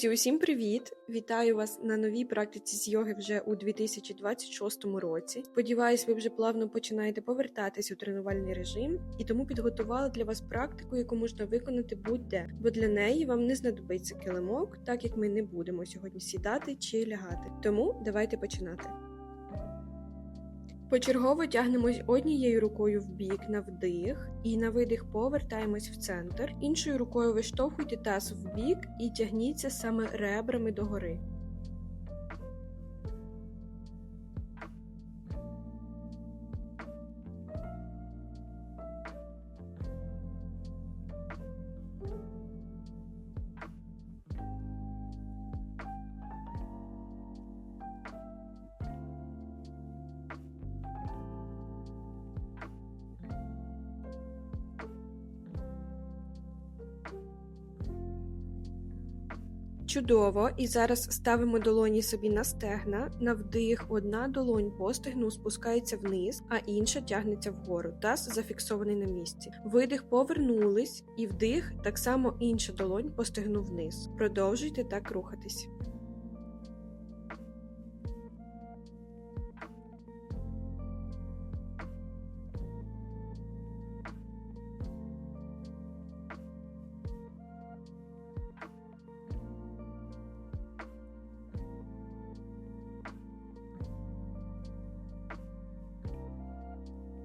Друзі, усім привіт! Вітаю вас на новій практиці з йоги вже у 2026 році. Сподіваюсь, ви вже плавно починаєте повертатись у тренувальний режим, і тому підготувала для вас практику, яку можна виконати будь-де, бо для неї вам не знадобиться килимок, так як ми не будемо сьогодні сідати чи лягати. Тому давайте починати. Почергово тягнемось однією рукою в бік на вдих, і на видих повертаємось в центр. Іншою рукою виштовхуйте таз в бік і тягніться саме ребрами догори. Чудово, і зараз ставимо долоні собі на стегна. На вдих одна долонь по стегну спускається вниз, а інша тягнеться вгору. Таз зафіксований на місці. Видих повернулись, і вдих так само інша долонь по стегну вниз. Продовжуйте так рухатись.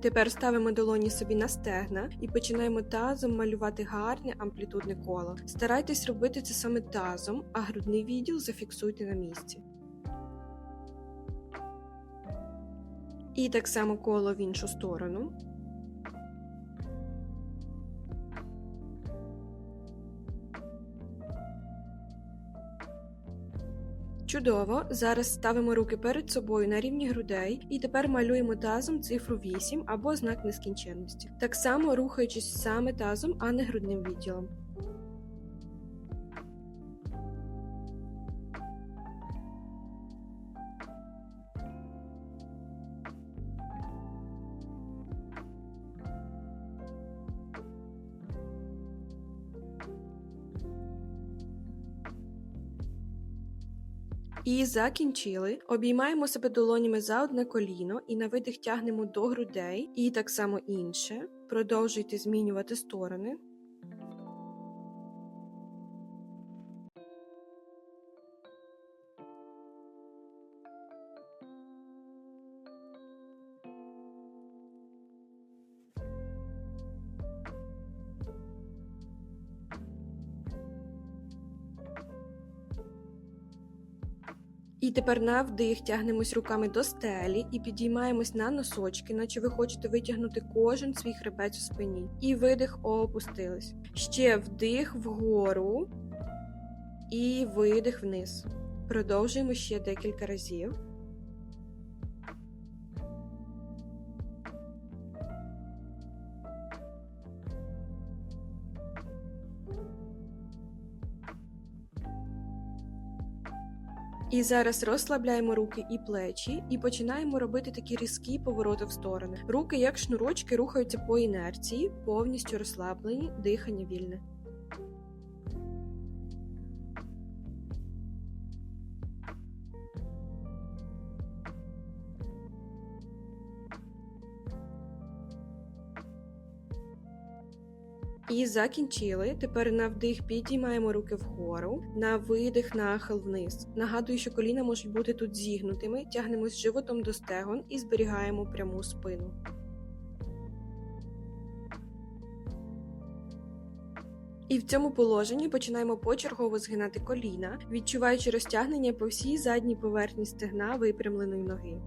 Тепер ставимо долоні собі на стегна і починаємо тазом малювати гарне амплітудне коло. Старайтесь робити це саме тазом, а грудний відділ зафіксуйте на місці. І так само коло в іншу сторону. Чудово! Зараз ставимо руки перед собою на рівні грудей і тепер малюємо тазом цифру 8 або знак нескінченності. Так само рухаючись саме тазом, а не грудним відділом. Закінчили. Обіймаємо себе долонями за одне коліно і на видих тягнемо до грудей, і так само інше. Продовжуйте змінювати сторони. Тепер навдих тягнемось руками до стелі і підіймаємось на носочки, наче ви хочете витягнути кожен свій хребець у спині. І видих опустились. Ще вдих вгору і видих вниз. Продовжуємо ще декілька разів. І зараз розслабляємо руки і плечі, і починаємо робити такі різкі повороти в сторони. Руки, як шнурочки, рухаються по інерції, повністю розслаблені, дихання вільне. І закінчили. Тепер на вдих підіймаємо руки вгору, на видих нахил вниз. Нагадую, що коліна можуть бути тут зігнутими, тягнемось животом до стегон і зберігаємо пряму спину. І в цьому положенні починаємо почергово згинати коліна, відчуваючи розтягнення по всій задній поверхні стегна випрямленої ноги.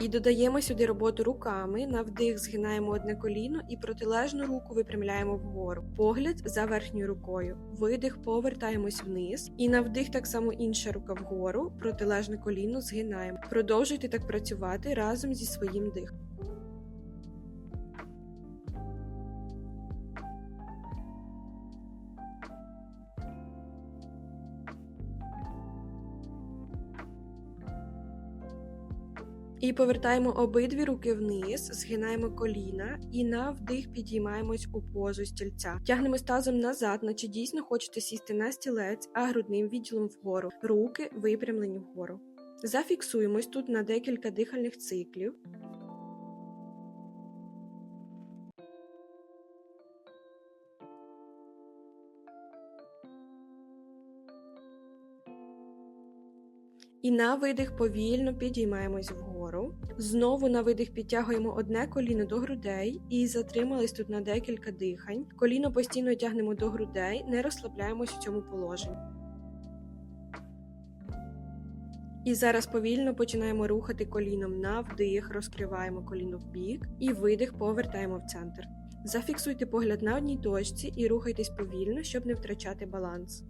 І додаємо сюди роботу руками. На вдих згинаємо одне коліно і протилежну руку випрямляємо вгору. Погляд за верхньою рукою. Видих, повертаємось вниз. І на вдих так само інша рука вгору, протилежне коліно згинаємо. Продовжуйте так працювати разом зі своїм дихом. І повертаємо обидві руки вниз, згинаємо коліна і на вдих підіймаємось у позу стільця. Тягнемо тазом назад, наче дійсно хочете сісти на стілець, а грудним відділом вгору. Руки випрямлені вгору. Зафіксуємось тут на декілька дихальних циклів. І на видих повільно підіймаємось вгору. Знову на видих підтягуємо одне коліно до грудей і затримались тут на декілька дихань. Коліно постійно тягнемо до грудей, не розслабляємось у цьому положенні. І зараз повільно починаємо рухати коліном на вдих, розкриваємо коліно в бік і видих повертаємо в центр. Зафіксуйте погляд на одній точці і рухайтесь повільно, щоб не втрачати баланс.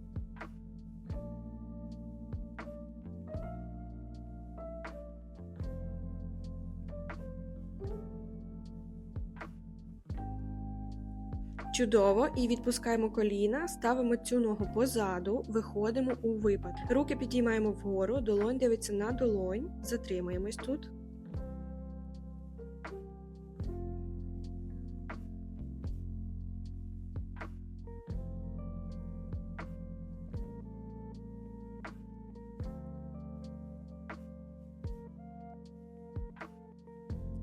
Чудово, і відпускаємо коліна, ставимо цю ногу позаду, виходимо у випад. Руки підіймаємо вгору, долонь дивиться на долонь, затримуємось тут.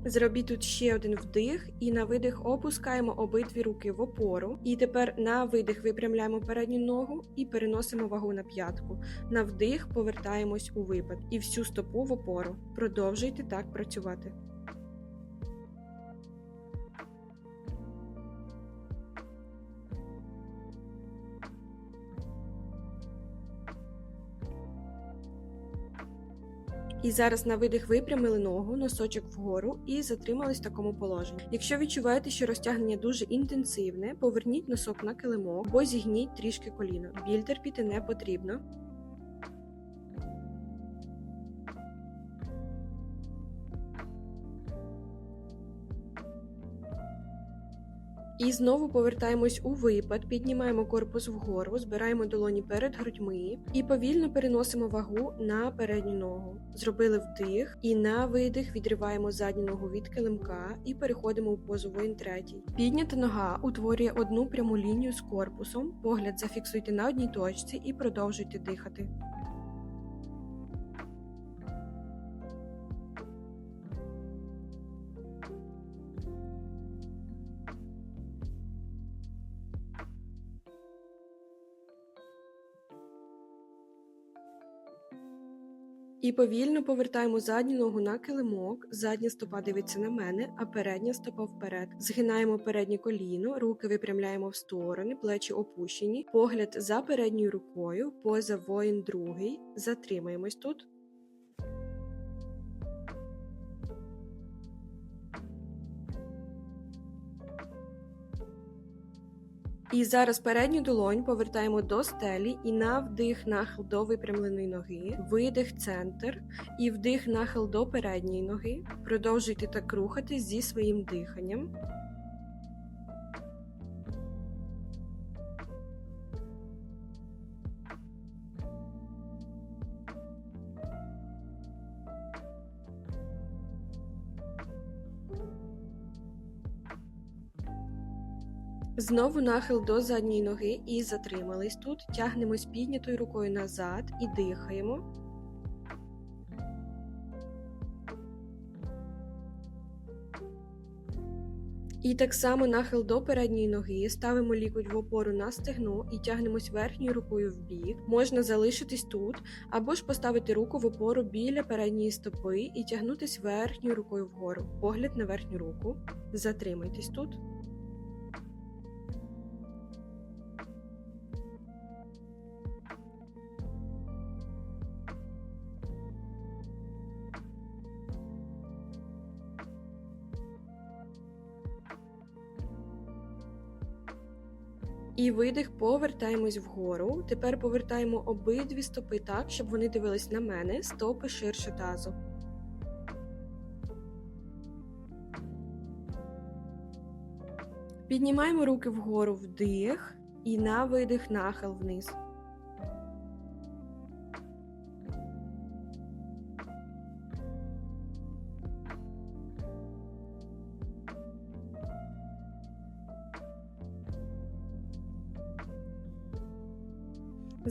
Зробіть тут ще один вдих, і на видих опускаємо обидві руки в опору. І тепер на видих випрямляємо передню ногу і переносимо вагу на п'ятку. На вдих повертаємось у випад і всю стопу в опору. Продовжуйте так працювати. І зараз на видих випрямили ногу, носочок вгору і затримались в такому положенні. Якщо відчуваєте, що розтягнення дуже інтенсивне, поверніть носок на килимок або зігніть трішки коліно. Біль терпіти не потрібно. І знову повертаємось у випад, піднімаємо корпус вгору, збираємо долоні перед грудьми і повільно переносимо вагу на передню ногу. Зробили вдих, і на видих відриваємо задню ногу від килимка і переходимо у позу воїн третій. Піднята нога утворює одну пряму лінію з корпусом. Погляд зафіксуйте на одній точці і продовжуйте дихати. І повільно повертаємо задню ногу на килимок, задня стопа дивиться на мене, а передня стопа вперед. Згинаємо переднє коліно, руки випрямляємо в сторони, плечі опущені, погляд за передньою рукою, поза воїн другий. Затримаємось тут. І зараз передню долонь повертаємо до стелі і на вдих нахил до випрямленої ноги, видих центр і вдих нахил до передньої ноги. Продовжуйте так рухатись зі своїм диханням. Знову нахил до задньої ноги і затримались тут. Тягнемось піднятою рукою назад і дихаємо. І так само нахил до передньої ноги, ставимо лікоть в опору на стегно і тягнемось верхньою рукою в бік. Можна залишитись тут, або ж поставити руку в опору біля передньої стопи і тягнутись верхньою рукою вгору. Погляд на верхню руку. Затримайтесь тут. І видих, повертаємось вгору. Тепер повертаємо обидві стопи так, щоб вони дивились на мене, стопи ширше тазу. Піднімаємо руки вгору вдих і на видих нахил вниз.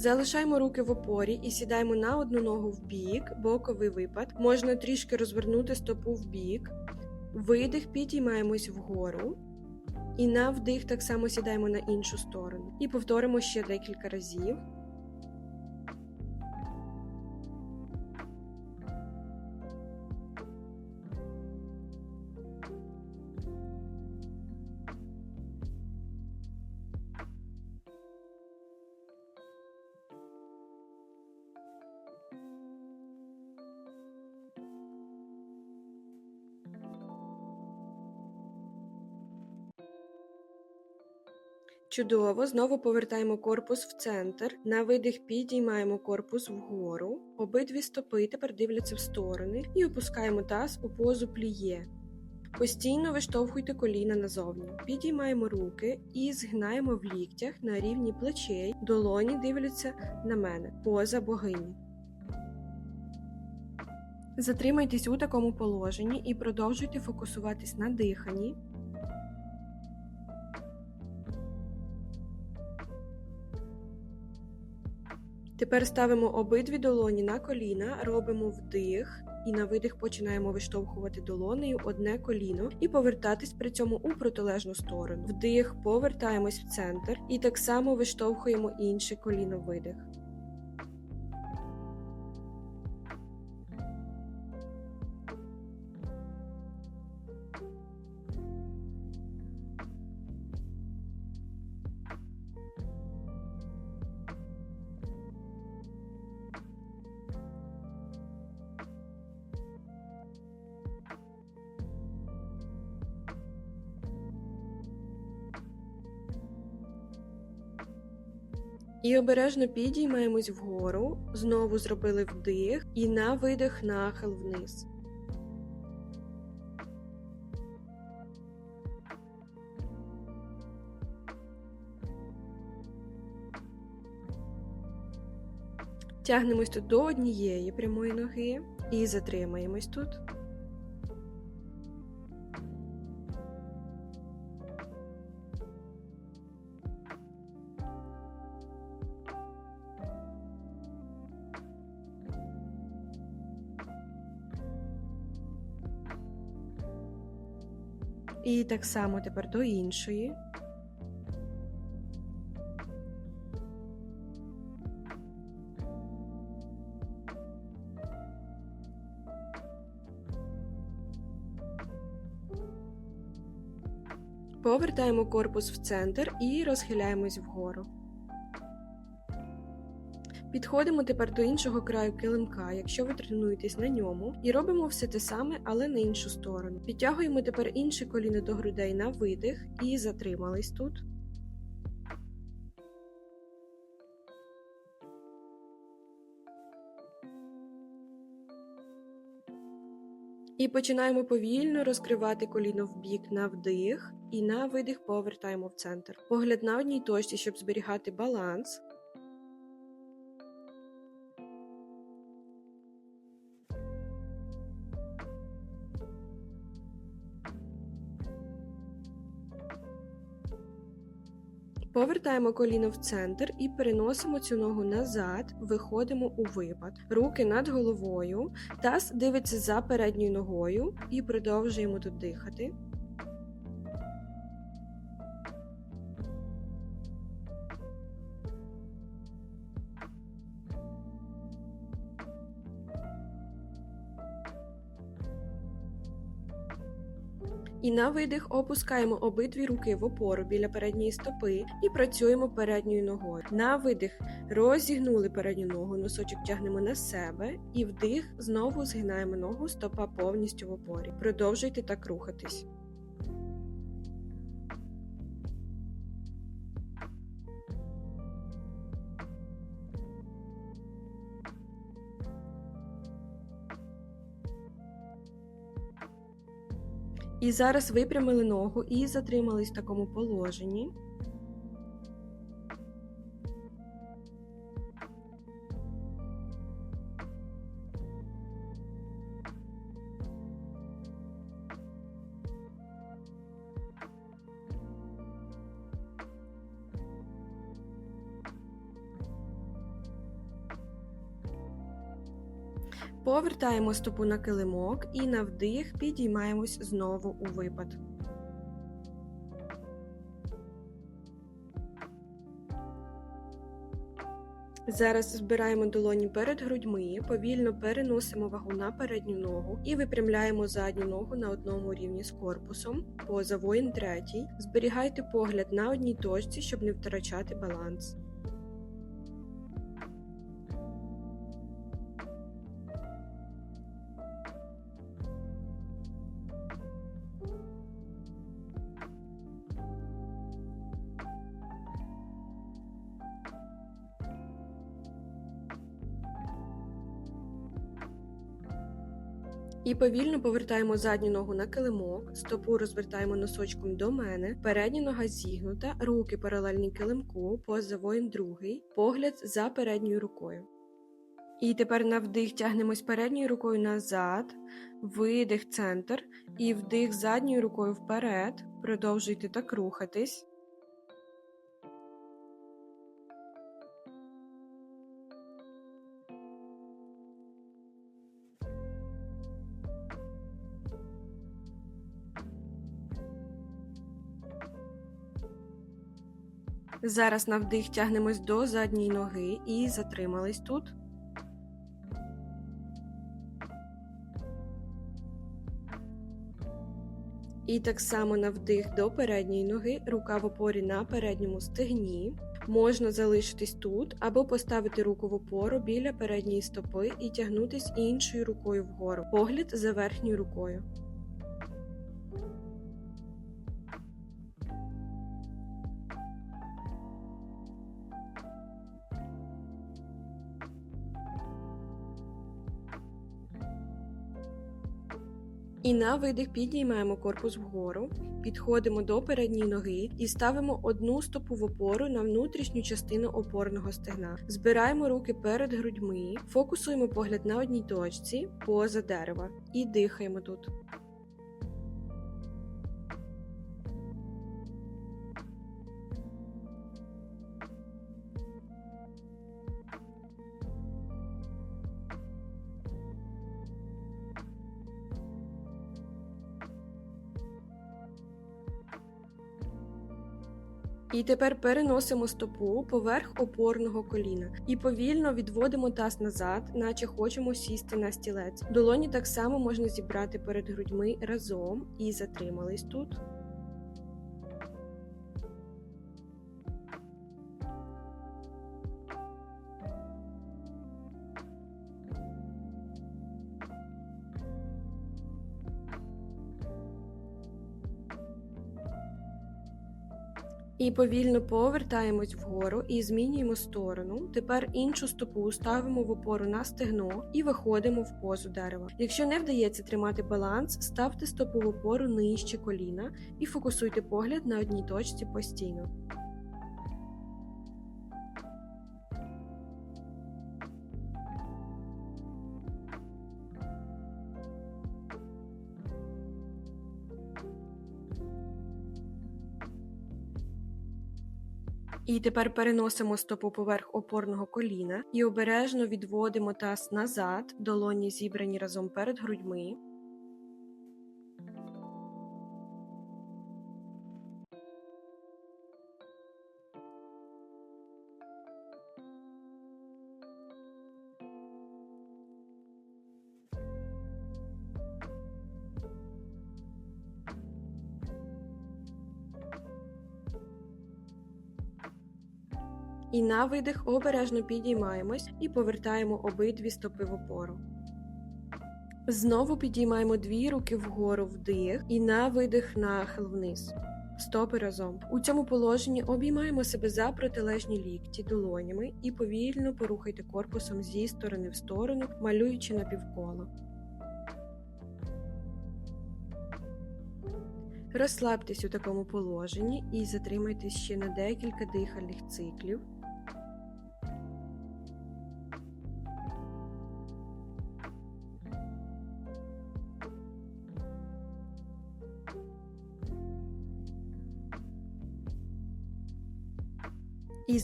Залишаємо руки в опорі і сідаємо на одну ногу в бік, боковий випад. Можна трішки розвернути стопу в бік. Видих, підіймаємось вгору. І на вдих так само сідаємо на іншу сторону. І повторимо ще декілька разів. Чудово, знову повертаємо корпус в центр. На видих підіймаємо корпус вгору. Обидві стопи тепер дивляться в сторони і опускаємо таз у позу пліє. Постійно виштовхуйте коліна назовні. Підіймаємо руки і згинаємо в ліктях на рівні плечей, долоні дивляться на мене, поза богині. Затримайтесь у такому положенні і продовжуйте фокусуватись на диханні. Тепер ставимо обидві долоні на коліна, робимо вдих і на видих починаємо виштовхувати долонею одне коліно і повертатись при цьому у протилежну сторону. Вдих, повертаємось в центр і так само виштовхуємо інше коліно видих. І обережно підіймаємось вгору, знову зробили вдих і на видих нахил вниз. Тягнемось тут до однієї прямої ноги і затримаємось тут. І так само тепер до іншої. Повертаємо корпус в центр і розхиляємось вгору. Підходимо тепер до іншого краю килимка, якщо ви тренуєтесь на ньому, і робимо все те саме, але на іншу сторону. Підтягуємо тепер інше коліно до грудей на видих і затримались тут. І починаємо повільно розкривати коліно в бік на вдих, і на видих повертаємо в центр. Погляд на одній точці, щоб зберігати баланс. Повертаємо коліно в центр і переносимо цю ногу назад, виходимо у випад. Руки над головою, таз дивиться за передньою ногою і продовжуємо тут дихати. І на видих опускаємо обидві руки в опору біля передньої стопи і працюємо передньою ногою. На видих розігнули передню ногу, носочок тягнемо на себе, і вдих знову згинаємо ногу, стопа повністю в опорі. Продовжуйте так рухатись. І зараз випрямили ногу і затримались в такому положенні. Повертаємо стопу на килимок і на вдих підіймаємось знову у випад. Зараз збираємо долоні перед грудьми, повільно переносимо вагу на передню ногу і випрямляємо задню ногу на одному рівні з корпусом. Поза воїн третій. Зберігайте погляд на одній точці, щоб не втрачати баланс. І повільно повертаємо задню ногу на килимок, стопу розвертаємо носочком до мене, передня нога зігнута, руки паралельні килимку, поза воїн другий, погляд за передньою рукою. І тепер на вдих тягнемось передньою рукою назад, видих центр, і вдих задньою рукою вперед. Продовжуйте так рухатись. Зараз на вдих тягнемось до задньої ноги і затримались тут. І так само на вдих до передньої ноги, рука в опорі на передньому стегні. Можна залишитись тут або поставити руку в опору біля передньої стопи і тягнутись іншою рукою вгору. Погляд за верхньою рукою. І на видих піднімаємо корпус вгору, підходимо до передньої ноги і ставимо одну стопу в опору на внутрішню частину опорного стегна. Збираємо руки перед грудьми, фокусуємо погляд на одній точці поза дерева і дихаємо тут. І тепер переносимо стопу поверх опорного коліна і повільно відводимо таз назад, наче хочемо сісти на стілець. Долоні так само можна зібрати перед грудьми разом і затримались тут. І повільно повертаємось вгору і змінюємо сторону. Тепер іншу стопу ставимо в опору на стегно і виходимо в позу дерева. Якщо не вдається тримати баланс, ставте стопу в опору нижче коліна і фокусуйте погляд на одній точці постійно. І тепер переносимо стопу поверх опорного коліна і обережно відводимо таз назад, долоні зібрані разом перед грудьми. І на видих обережно підіймаємось і повертаємо обидві стопи в опору. Знову підіймаємо дві руки вгору вдих і на видих нахил вниз. Стопи разом. У цьому положенні обіймаємо себе за протилежні лікті долонями і повільно порухайте корпусом зі сторони в сторону, малюючи напівколо. Розслабтесь у такому положенні і затримайтесь ще на декілька дихальних циклів.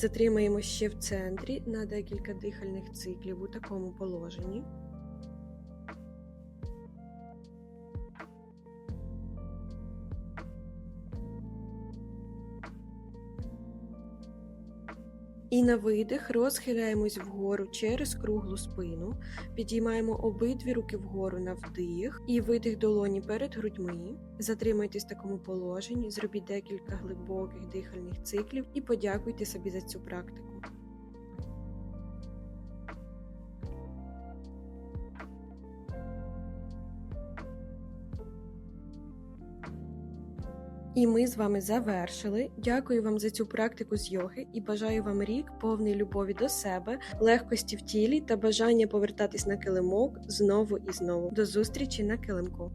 Затримаємо ще в центрі на декілька дихальних циклів у такому положенні. І на видих розхиляємось вгору через круглу спину, підіймаємо обидві руки вгору на вдих і видих долоні перед грудьми. Затримайтесь в такому положенні, зробіть декілька глибоких дихальних циклів і подякуйте собі за цю практику. І ми з вами завершили. Дякую вам за цю практику з йоги і бажаю вам рік повний любові до себе, легкості в тілі та бажання повертатись на килимок знову і знову. До зустрічі на килимку.